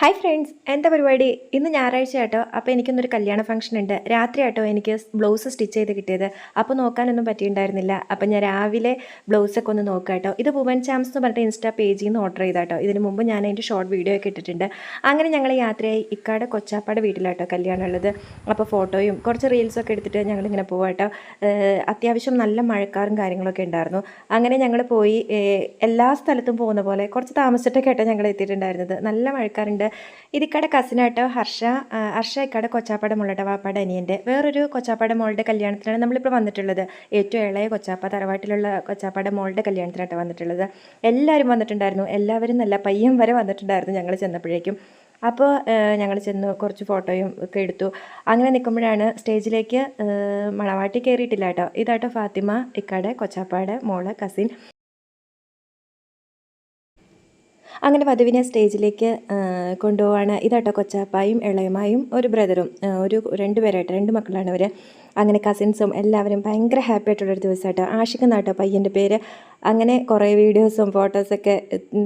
Hi friends എന്താ പരിപാടി? ഇന്ന് ഞായറാഴ്ച ആട്ടോ അപ്പോൾ എനിക്കൊന്നൊരു കല്യാണ ഫംഗ്ഷൻ ഉണ്ട് രാത്രി ആട്ടോ എനിക്ക് ബ്ലൗസ് സ്റ്റിച്ച് ചെയ്ത് കിട്ടിയത്. അപ്പോൾ നോക്കാനൊന്നും പറ്റിയിട്ടുണ്ടായിരുന്നില്ല. അപ്പോൾ ഞാൻ രാവിലെ ബ്ലൗസൊക്കെ ഒന്ന് നോക്കാം കേട്ടോ ഇത് വുമൻ ചാംസ് എന്ന് പറഞ്ഞിട്ട് ഇൻസ്റ്റാ പേജിൽ നിന്ന് ഓർഡർ ചെയ്താട്ടോ. ഇതിന് മുമ്പ് ഞാൻ അതിന്റെ ഷോർട്ട് വീഡിയോ ഒക്കെ ഇട്ടിട്ടുണ്ട്. അങ്ങനെ ഞങ്ങൾ യാത്രയായി ഇക്കാട് കൊച്ചാപ്പാട് വീട്ടിലാട്ടോ കല്യാണം ഉള്ളത്. അപ്പോൾ ഫോട്ടോയും കുറച്ച് റീൽസൊക്കെ എടുത്തിട്ട് ഞങ്ങളിങ്ങനെ പോവാട്ടോ. കേട്ടോ അത്യാവശ്യം നല്ല മഴക്കാറും കാര്യങ്ങളൊക്കെ ഉണ്ടായിരുന്നു. അങ്ങനെ ഞങ്ങൾ പോയി എല്ലാ സ്ഥലത്തും പോകുന്ന പോലെ കുറച്ച് താമസിച്ചിട്ടൊക്കെ ആട്ടോ ഞങ്ങൾ എത്തിയിട്ടുണ്ടായിരുന്നത്. നല്ല മഴക്കാറുണ്ട്. ഇതിക്കടെ കസിനാട്ടോ ഹർഷ ഹർഷ ഇക്കടെ കൊച്ചാപ്പാട മോളുടെ വാപ്പാട് അനിയന്റെ വേറൊരു കൊച്ചാപ്പാട മോളുടെ കല്യാണത്തിനാണ് നമ്മളിപ്പോൾ വന്നിട്ടുള്ളത്. ഏറ്റവും ഇളയ കൊച്ചാപ്പ തറവാട്ടിലുള്ള കൊച്ചാപ്പാട മോളുടെ കല്യാണത്തിനാട്ടോ വന്നിട്ടുള്ളത്. എല്ലാവരും വന്നിട്ടുണ്ടായിരുന്നു. എല്ലാവരും നല്ല പയ്യൻ വരെ വന്നിട്ടുണ്ടായിരുന്നു ഞങ്ങൾ ചെന്നപ്പോഴേക്കും. അപ്പോൾ ഞങ്ങൾ ചെന്ന് കുറച്ച് ഫോട്ടോയും ഒക്കെ എടുത്തു. അങ്ങനെ നിൽക്കുമ്പോഴാണ് സ്റ്റേജിലേക്ക് മണവാട്ടി കയറിയിട്ടില്ല കേട്ടോ. ഇതാട്ടോ ഫാത്തിമ ഇക്കാടെ കൊച്ചാപ്പാട് മോൾ കസിൻ അങ്ങനെ വധുവിനെ സ്റ്റേജിലേക്ക് കൊണ്ടുപോവാണ്. ഇതാട്ടോ കൊച്ചാപ്പായും ഇളയമായും ഒരു ബ്രദറും. ഒരു രണ്ട് പേരായിട്ട് രണ്ട് മക്കളാണ് അവർ അങ്ങനെ കസിൻസും എല്ലാവരും ഭയങ്കര ഹാപ്പി ആയിട്ടുള്ളൊരു ദിവസമായിട്ടോ എന്നാട്ടോ പയ്യന്റെ പേര്. അങ്ങനെ കുറേ വീഡിയോസും ഫോട്ടോസൊക്കെ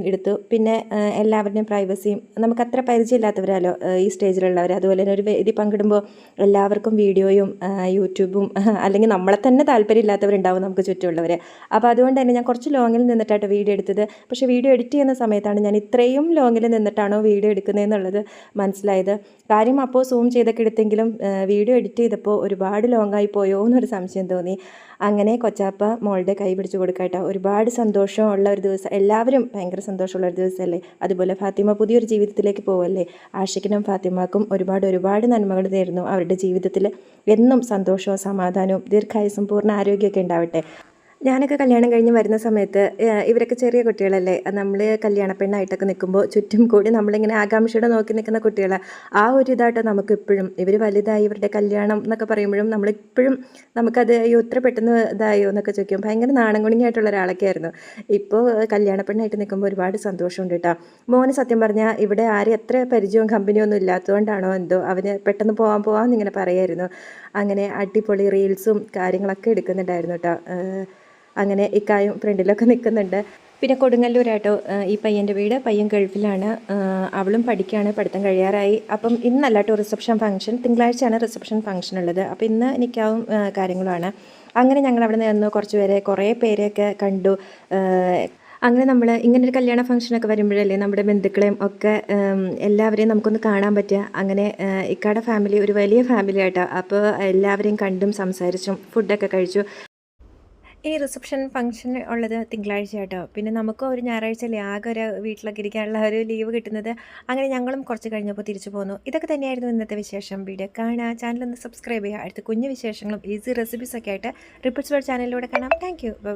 എടുത്തു. പിന്നെ എല്ലാവരുടെയും പ്രൈവസിയും നമുക്ക് അത്ര പരിചയമില്ലാത്തവരാലോ ഈ സ്റ്റേജിലുള്ളവർ അതുപോലെ തന്നെ ഒരു വേദി പങ്കിടുമ്പോൾ എല്ലാവർക്കും വീഡിയോയും യൂട്യൂബും അല്ലെങ്കിൽ നമ്മളെ തന്നെ താല്പര്യമില്ലാത്തവരുണ്ടാവും നമുക്ക് ചുറ്റുമുള്ളവർ അപ്പോൾ അതുകൊണ്ട് തന്നെ ഞാൻ കുറച്ച് ലോങ്ങിൽ നിന്നിട്ടായിട്ട് വീഡിയോ എടുത്തത്. പക്ഷേ വീഡിയോ എഡിറ്റ് ചെയ്യുന്ന സമയത്താണ് ഞാൻ ഇത്രയും ലോങ്ങിൽ നിന്നിട്ടാണോ വീഡിയോ എടുക്കുന്നതെന്നുള്ളത് മനസ്സിലായത്. കാര്യം അപ്പോൾ സൂം ചെയ്തൊക്കെ എടുത്തെങ്കിലും വീഡിയോ എഡിറ്റ് ചെയ്തപ്പോൾ ഒരുപാട് ലോങ്ങായി പോയോ എന്നൊരു സംശയം തോന്നി. അങ്ങനെ കൊച്ചാപ്പ മോളുടെ കൈ പിടിച്ച് കൊടുക്കാട്ടോ. ഒരുപാട് സന്തോഷമുള്ള ഒരു ദിവസം എല്ലാവരും ഭയങ്കര സന്തോഷമുള്ള ഒരു ദിവസമല്ലേ? അതുപോലെ ഫാത്തിമ പുതിയൊരു ജീവിതത്തിലേക്ക് പോവല്ലേ? ആഷിക്കിനും ഫാത്തിമാക്കും ഒരുപാട് ഒരുപാട് നന്മകൾ നേരുന്നു അവരുടെ ജീവിതത്തിൽ എന്നും സന്തോഷവും സമാധാനവും ദീർഘായുസും പൂർണ ആരോഗ്യമൊക്കെ ഉണ്ടാവട്ടെ. ഞാനൊക്കെ കല്യാണം കഴിഞ്ഞ് വരുന്ന സമയത്ത് ഇവരൊക്കെ ചെറിയ കുട്ടികളല്ലേ. നമ്മൾ കല്യാണ പെണ്ണായിട്ടൊക്കെ നിൽക്കുമ്പോൾ ചുറ്റും കൂടി നമ്മളിങ്ങനെ ആകാംക്ഷയോടെ നോക്കി നിൽക്കുന്ന കുട്ടികളെ. ആ ഒരു ഇതായിട്ട് നമുക്ക് ഇപ്പോഴും. ഇവർ വലുതായി ഇവരുടെ കല്യാണം എന്നൊക്കെ പറയുമ്പോഴും നമ്മളിപ്പോഴും നമുക്കത് അയ്യോ ഇത്ര പെട്ടെന്ന് ഇതായോ എന്നൊക്കെ ചോദിക്കും ഭയങ്കര നാണം കുണിങ്ങായിട്ടുള്ള ഒരാളൊക്കെ ആയിരുന്നു. ഇപ്പോൾ കല്യാണ പെണ്ണായിട്ട് നിൽക്കുമ്പോൾ ഒരുപാട് സന്തോഷമുണ്ട് കേട്ടോ. മോന് സത്യം പറഞ്ഞാൽ ഇവിടെ ആരും എത്ര പരിചയവും കമ്പനിയും ഒന്നും ഇല്ലാത്തതുകൊണ്ടാണോ എന്തോ അവന് പെട്ടെന്ന് പോകാൻ പോകാമെന്ന് ഇങ്ങനെ പറയായിരുന്നു. അങ്ങനെ അടിപൊളി റീൽസും കാര്യങ്ങളൊക്കെ എടുക്കുന്നുണ്ടായിരുന്നു കേട്ടോ. അങ്ങനെ ഇക്കായും ഫ്രണ്ടിലൊക്കെ നിൽക്കുന്നുണ്ട്. പിന്നെ കൊടുങ്ങല്ലൂരായിട്ടോ ഈ പയ്യന്റെ വീട്. പയ്യൻ ഗൾഫിലാണ്. അവളും പഠിക്കുകയാണ് പഠിത്തം കഴിയാറായി. അപ്പം ഇന്നല്ല കേട്ടോ റിസപ്ഷൻ ഫംഗ്ഷൻ തിങ്കളാഴ്ചയാണ് റിസപ്ഷൻ ഫംഗ്ഷൻ ഉള്ളത്. അപ്പോൾ ഇന്ന് നിൽക്കാവും കാര്യങ്ങളുമാണ്. അങ്ങനെ ഞങ്ങൾ അവിടെ നിന്ന് കുറച്ച് പേരെ കുറേ പേരെയൊക്കെ കണ്ടു. അങ്ങനെ നമ്മൾ ഇങ്ങനെ ഒരു കല്യാണ ഫംഗ്ഷനൊക്കെ വരുമ്പോഴല്ലേ നമ്മുടെ ബന്ധുക്കളെയും ഒക്കെ എല്ലാവരെയും നമുക്കൊന്ന് കാണാൻ പറ്റുക. അങ്ങനെ ഇക്കാടെ ഫാമിലി ഒരു വലിയ ഫാമിലി ആയിട്ടാണ് അപ്പോൾ എല്ലാവരെയും കണ്ടും സംസാരിച്ചും ഫുഡൊക്കെ കഴിച്ചു. ഈ റിസപ്ഷൻ ഫംഗ്ഷൻ ഉള്ളത് തിങ്കളാഴ്ച കേട്ടോ പിന്നെ നമുക്കും ഒരു ഞായറാഴ്ച അല്ലേ ആകെ ഒരു വീട്ടിലൊക്കെ ഇരിക്കാനുള്ള ഒരു ലീവ് കിട്ടുന്നത്. അങ്ങനെ ഞങ്ങളും കുറച്ച് കഴിഞ്ഞപ്പോൾ തിരിച്ചു പോന്നു. ഇതൊക്കെ തന്നെയായിരുന്നു ഇന്നത്തെ വിശേഷം. വീഡിയോ കാണുക ചാനലൊന്ന് സബ്സ്ക്രൈബ് ചെയ്യുക. അടുത്ത കുഞ്ഞു വിശേഷങ്ങളും ഈസി റെസിപ്പീസൊക്കെ ആയിട്ട് റിപ്പിറ്റ്സ് വേൾഡ് ചാനലിലൂടെ കാണാം. Thank you by